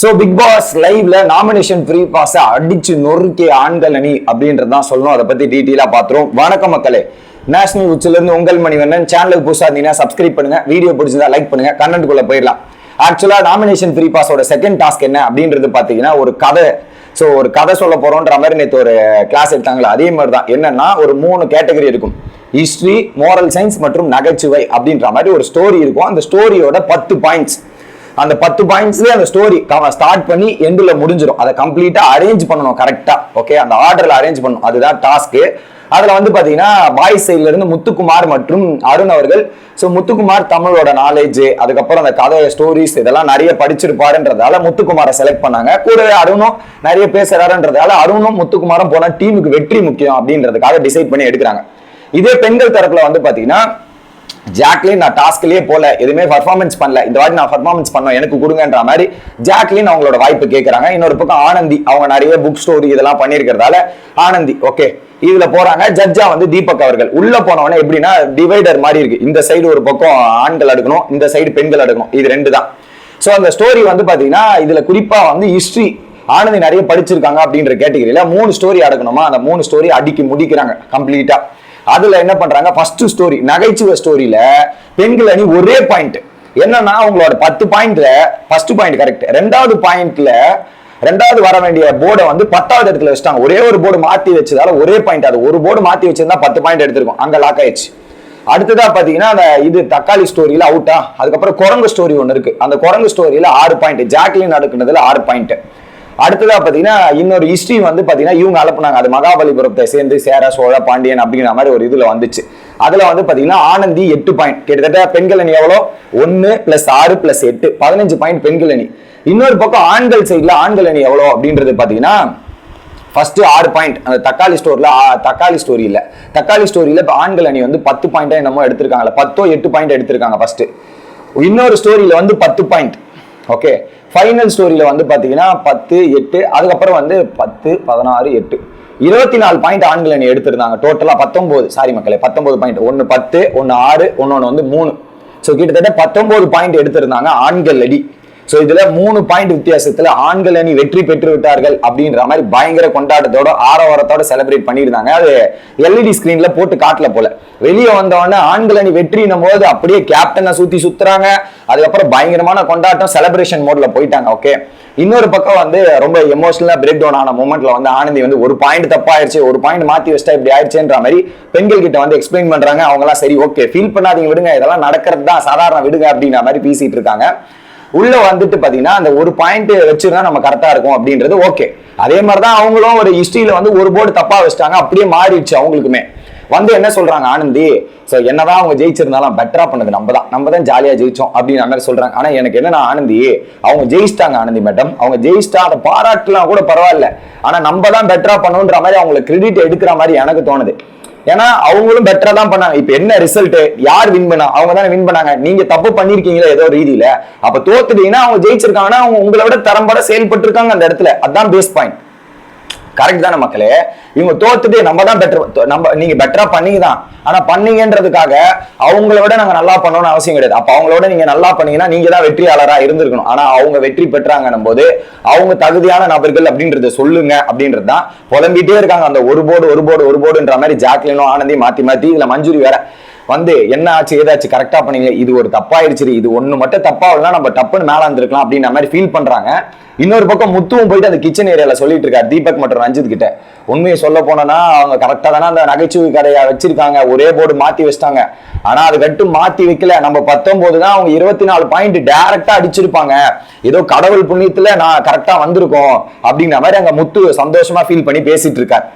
So Bigg Boss லைவ்ல nomination free பாஸை அடிச்சு நொறுக்கிய ஆண்கள் அணி அப்படின்றதான் சொல்லணும். அதை பத்தி டீட்டெயிலாக பார்த்துரும் வணக்கம் மக்களே. நேஷனல் உச்சிலிருந்து உங்கள் மணிவண்ணன். சேனலுக்கு புதுசாக இருந்தீங்கன்னா சப்ஸ்கிரைப் பண்ணுங்க. வீடியோ பிடிச்சிருந்தா லைக் பண்ணுங்க. கண்டென்ட்குள்ள போயிடலாம். ஆக்சுவலா நாமினேஷன் ஃப்ரீ பாஸோட செகண்ட் டாஸ்க் என்ன அப்படின்றது பார்த்தீங்கன்னா ஒரு கதை. ஸோ ஒரு கதை சொல்ல போறோன்ற மாதிரி நேற்று ஒரு கிளாஸ் எடுத்தாங்களா அதே மாதிரி தான். என்னன்னா ஒரு மூணு கேட்டகரி இருக்கும். ஹிஸ்ட்ரி மோரல் சயின்ஸ் மற்றும் நகைச்சுவை அப்படின்ற மாதிரி ஒரு ஸ்டோரி இருக்கும். அந்த ஸ்டோரியோட பத்து பாயிண்ட்ஸ் அந்த பத்து பாயிண்ட்ஸ்லயே அந்த ஸ்டோரி ஸ்டார்ட் பண்ணி எண்டுல முடிஞ்சிடும் அதை கம்ப்ளீட்டா அரேஞ்ச் பண்ணணும் கரெக்டா ஓகே அந்த ஆர்டர்ல அரேஞ்ச் பண்ணணும். அதுதான் டாஸ்க் அதுல வந்து பாத்தீங்கன்னா பாய்ஸ் சைட்ல இருந்து முத்துக்குமார் மற்றும் அருண் அவர்கள். ஸோ முத்துக்குமார் தமிழோட நாலேஜ் அதுக்கப்புறம் அந்த கதை ஸ்டோரிஸ் இதெல்லாம் நிறைய படிச்சிருப்பாருன்றதால முத்துக்குமாரை செலக்ட் பண்ணாங்க. கூடவே அருணும் நிறைய பேசுறாருன்றதால அருணும் முத்துக்குமாரும் போனா டீமுக்கு வெற்றி முக்கியம் அப்படின்றதுக்காக டிசைட் பண்ணி எடுக்கிறாங்க. இதே பெண்கள் தரப்புல வந்து பாத்தீங்கன்னா ஜாக்லின் நான் டாஸ்க்லயே போல எதுவுமே பர்ஃபார்மன்ஸ் பண்ணல. இந்த வாட்டி நான் பர்ஃபார்மன்ஸ் பண்ணோம் எனக்கு கொடுங்கன்ற மாதிரி ஜாக்லின் அவங்களோட வாய்ப்பு கேட்கறாங்க இன்னொரு பக்கம் ஆனந்தி அவங்க நிறைய புக் ஸ்டோரி இதெல்லாம் பண்ணியிருக்கிறதால ஆனந்தி ஓகே இதுல போறாங்க. ஜட்ஜா வந்து தீபக் அவர்கள். உள்ள போனவொடனே எப்படின்னா டிவைடர் மாதிரி இருக்கு. இந்த சைடு ஒரு பக்கம் ஆண்கள் அடுக்கணும் இந்த சைடு பெண்கள் அடுக்கணும். இது ரெண்டு தான் ஸோ அந்த ஸ்டோரி வந்து பாத்தீங்கன்னா இதுல குறிப்பா வந்து ஹிஸ்டரி ஆனந்தி நிறைய படிச்சிருக்காங்க அப்படின்ற கேட்டகரியில மூணு ஸ்டோரி அடக்கணுமா? அந்த மூணு ஸ்டோரி அடிக்கி முடிக்கிறாங்க கம்ப்ளீட்டா அதுல என்ன பண்றாங்க? ஃபர்ஸ்ட் ஸ்டோரி நகைச்சுவை ஸ்டோரியில பெண்கள் அணி ஒரே பாயிண்ட் என்னன்னா அவங்களோட பத்து பாயிண்ட்ல ஃபர்ஸ்ட் பாயிண்ட் கரெக்ட் ரெண்டாவது பாயிண்ட்ல ரெண்டாவது வர வேண்டிய போர்டை வந்து பத்தாவது இடத்துல வச்சுட்டாங்க. ஒரே ஒரு போர்டு மாத்தி வச்சதால ஒரே பாயிண்ட் அது ஒரு போர்டு மாத்தி வச்சிருந்தா பத்து பாயிண்ட் எடுத்திருக்கும். அங்க லாக் ஆயிடுச்சு. அடுத்ததா பாத்தீங்கன்னா அந்த இது தக்காளி ஸ்டோரியில அவுட்டா அதுக்கப்புறம் குரங்கு ஸ்டோரி ஒன்னு இருக்கு. அந்த குரங்கு ஸ்டோரியில ஆறு பாயிண்ட் ஜாக்லின் நடக்குனதுல ஆறு பாயிண்ட் அடுத்ததா பாத்தீங்கன்னா இன்னொரு ஹிஸ்டரி வந்து பாத்தீங்கன்னா இவங்க அனுப்புனாங்க. அது மகாபலிபுரத்தை சேர்ந்து சேர சோழ பாண்டியன் அப்படிங்கிற மாதிரி ஒரு இதுல வந்துச்சு. அதுல வந்து பாத்தீங்கன்னா ஆனந்தி எட்டு பாயிண்ட் கிட்டத்தட்ட பெண்கள் அணி எவ்வளோ? ஒன்னு பிளஸ் ஆறு பிளஸ் எட்டு. பதினஞ்சு பாயிண்ட் பெண்கள் அணி. இன்னொரு பக்கம் ஆண்கள் சைட்ல ஆண்கள் அணி எவ்வளோ அப்படின்றது பாத்தீங்கன்னா ஃபர்ஸ்ட் ஆறு பாயிண்ட் அந்த தக்காளி ஸ்டோர்ல தக்காளி ஸ்டோரி தக்காளி ஸ்டோரியில் இப்போ ஆண்கள் அணி வந்து பத்து பாயிண்டா என்னமோ எடுத்திருக்காங்கல்ல பத்தோ எட்டு பாயிண்ட் எடுத்திருக்காங்க ஃபர்ஸ்ட் இன்னொரு ஸ்டோரியில் வந்து பத்து பாயிண்ட் ஓகே ஃபைனல் ஸ்டோரியில் வந்து பார்த்தீங்கன்னா பத்து எட்டு அதுக்கப்புறம் வந்து பத்து பதினாறு எட்டு. இருபத்தி நாலு பாயிண்ட் ஆண்கள் அணி எடுத்திருந்தாங்க. டோட்டலாக பத்தொம்போது சாரி மக்களே பத்தொம்போது பாயிண்ட் ஒன்று பத்து ஒன்று ஆறு ஒன்று ஒன்று வந்து மூணு. ஸோ கிட்டத்தட்ட பத்தொம்போது பாயிண்ட் எடுத்திருந்தாங்க ஆண்கள் அடி. ஸோ இதுல மூணு பாயிண்ட் வித்தியாசத்துல ஆண்கள் அணி வெற்றி பெற்று விட்டார்கள் அப்படின்ற மாதிரி பயங்கர கொண்டாட்டத்தோட ஆரவாரத்தோட செலிப்ரேட் பண்ணியிருந்தாங்க. அது எல்இடி ஸ்கிரீன்ல போட்டு காட்டல போல. வெளியே வந்தவொடனே ஆண்கள் அணி வெற்றினும் போது அப்படியே கேப்டனை சுத்தி சுத்துறாங்க. அதுக்கப்புறம் பயங்கரமான கொண்டாட்டம் செலிப்ரேஷன் மோட்ல போயிட்டாங்க ஓகே இன்னொரு பக்கம் வந்து ரொம்ப எமோஷனலா பிரேக் டவுன் ஆன மூமெண்ட்ல வந்து ஆனந்தி வந்து ஒரு பாயிண்ட் தப்பாயிருச்சு ஒரு பாயிண்ட் மாத்தி வச்சிட்டா இப்படி ஆயிடுச்சுன்ற மாதிரி பெண்கள் கிட்ட வந்து எக்ஸ்பிளைன் பண்றாங்க. அவங்களாம் சரி ஓகே ஃபீல் பண்ணாதீங்க விடுங்க இதெல்லாம் நடக்கிறது தான் சாதாரண விடுங்க அப்படின்ற மாதிரி பேசிட்டு இருக்காங்க. உள்ள வந்துட்டு பாத்தீங்கன்னா அந்த ஒரு பாயிண்ட் வச்சிருந்தா நம்ம கரெக்டா இருக்கும் அப்படின்றது ஓகே அதே மாதிரி தான் அவங்களும் ஒரு ஹிஸ்டரியில வந்து ஒரு போர்டு தப்பா வச்சிட்டாங்க அப்படியே மாறிடுச்சு அவங்களுக்குமே. வந்து என்ன சொல்றாங்க ஆனந்தி? சோ என்னதான் அவங்க ஜெயிச்சிருந்தாலும் பெட்டரா பண்ணது நம்ம தான் நம்ம தான் ஜாலியா ஜெயிச்சோம் அப்படின்னு மாதிரி சொல்றாங்க. ஆனா எனக்கு என்னன்னா ஆனந்தி அவங்க ஜெயிச்சிட்டாங்க ஆனந்தி மேடம் அவங்க ஜெயிச்சிட்டா அதை பாராட்டலாம் கூட பரவாயில்ல. ஆனா நம்ம தான் பெட்டரா பண்ணணுன்ற மாதிரி அவங்களுக்கு கிரெடிட் எடுக்கிற மாதிரி எனக்கு தோணுது. ஏன்னா அவங்களும் பெட்டரா தான் பண்ணாங்க. இப்ப என்ன ரிசல்ட் யார் வின் பண்ணா? அவங்க தானே வின் பண்ணாங்க. நீங்க தப்பு பண்ணிருக்கீங்களா ஏதோ ரீதியில. அப்ப தோத்துட்டீங்கன்னா அவங்க ஜெயிச்சிருக்காங்கன்னா அவங்க உங்களை விட திறம்பட செயல்பட்டு இருக்காங்க அந்த இடத்துல. அதான் பேஸ் பாயிண்ட் கரெக்ட் தானே மக்களே? இவங்க தோத்துட்டு நம்ம தான் பெட்டர் நம்ம நீங்க பெட்டரா பண்ணீங்க தான். ஆனா பண்ணீங்கன்றதுக்காக அவங்கள விட நாங்க நல்லா பண்ணணும்னு அவசியம் கிடையாது. அப்ப அவங்களோட நீங்க நல்லா பண்ணீங்கன்னா நீங்க தான் வெற்றியாளரா இருந்திருக்கணும். ஆனா அவங்க வெற்றி பெற்றாங்கன்னும் போது அவங்க தகுதியான நபர்கள் அப்படின்றத சொல்லுங்க அப்படின்றது தான். புலம்பிட்டே இருக்காங்க. அந்த ஒரு போர்டு ஒரு போர்டு ஒரு போர்டுன்ற மாதிரி ஜாக்லினும் ஆனந்தி மாத்தி மாத்தி இதுல மஞ்சுரி வேற. வந்து என்ன ஆச்சு ஏதாச்சு கரெக்டா பண்ணீங்க இது ஒரு தப்பாயிருச்சு இது ஒண்ணு மட்டும் தப்பா நம்ம டப்புன்னு மேல இருந்திருக்கலாம் அப்படின்ற மாதிரி ஃபீல் பண்றாங்க. இன்னொரு பக்கம் முத்துவும் போயிட்டு அந்த கிச்சன் ஏரியால சொல்லிட்டு இருக்காரு தீபக் மற்றும் ரஞ்சித் கிட்ட. உண்மையை சொல்ல போனோம்னா அவங்க கரெக்டா தானே அந்த நகைச்சுவை கடையை வச்சிருக்காங்க. ஒரே போர்டு மாத்தி வச்சிட்டாங்க. ஆனா அது கட்டு மாத்தி வைக்கல. நம்ம பத்தொன்பது தான் அவங்க இருபத்தி நாலு பாயிண்ட் டைரக்டா அடிச்சிருப்பாங்க. ஏதோ கடவுள் புண்ணியத்துல நான் கரெக்டா வந்திருக்கோம் அப்படிங்கிற மாதிரி அங்க முத்து சந்தோஷமா ஃபீல் பண்ணி பேசிட்டு இருக்காரு.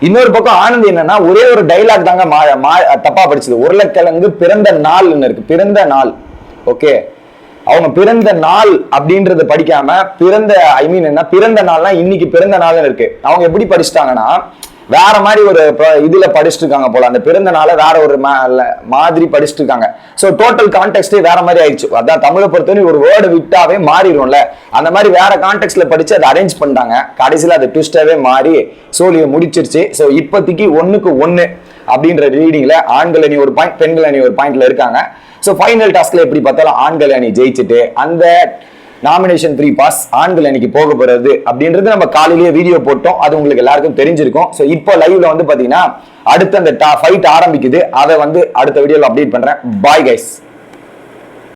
இன்னொரு பக்கம் ஆனந்த் என்னன்னா ஒரே ஒரு டைலாக் தாங்க மா- மா- தப்பா படிச்சது. உருளைக்கிழங்கு பிறந்த நாள்னு இருக்கு. பிறந்த நாள். ஓகே அவங்க பிறந்த நாள் அப்படின்றத படிக்காம பிறந்த ஐ மீன் என்ன பிறந்த நாள்னா இன்னைக்கு பிறந்த நாள்னு இருக்கு. அவங்க எப்படி படிச்சிட்டாங்கன்னா வேற மாதிரி ஒரு இதுல படிச்சுட்டு இருக்காங்க போல. அந்த பிறந்த நாளை வேற ஒரு மாதிரி படிச்சுட்டு இருக்காங்க ஸோ டோட்டல் கான்டெக்ட்டே வேற மாதிரி ஆயிடுச்சு. அதான் தமிழை பொறுத்தவரை ஒரு வேர்டு விட்டாவே மாறிடும்ல. அந்த மாதிரி வேற கான்டெக்ட்ல படிச்சு அதை அரேஞ்ச் பண்ணிட்டாங்க. கடைசியில் அது ட்விஸ்டாவே மாறி சோழியை முடிச்சிருச்சு. ஸோ இப்போதைக்கு ஒன்றுக்கு ஒன்று அப்படின்ற ரீடிங்ல ஆண்கள் அணி ஒரு பாயிண்ட் பெண்கள் அணி ஒரு பாயிண்ட்ல இருக்காங்க. ஸோ ஃபைனல் டாஸ்க்ல எப்படி பார்த்தாலும் ஆண்கள் அணி ஜெயிச்சுட்டு அந்த நாமினேஷன் த்ரீ பாஸ் ஆண்கள் அன்னைக்கு போக போறது அப்படின்றது நம்ம காலையிலேயே வீடியோ போட்டோம். அது உங்களுக்கு எல்லாருக்கும் தெரிஞ்சிருக்கும். ஸோ இப்போ லைவ்ல வந்து பாத்தீங்கன்னா அடுத்த அந்த ஃபைட் ஆரம்பிக்குது. அதை வந்து அடுத்த வீடியோவில் அப்டேட் பண்றேன். Bye guys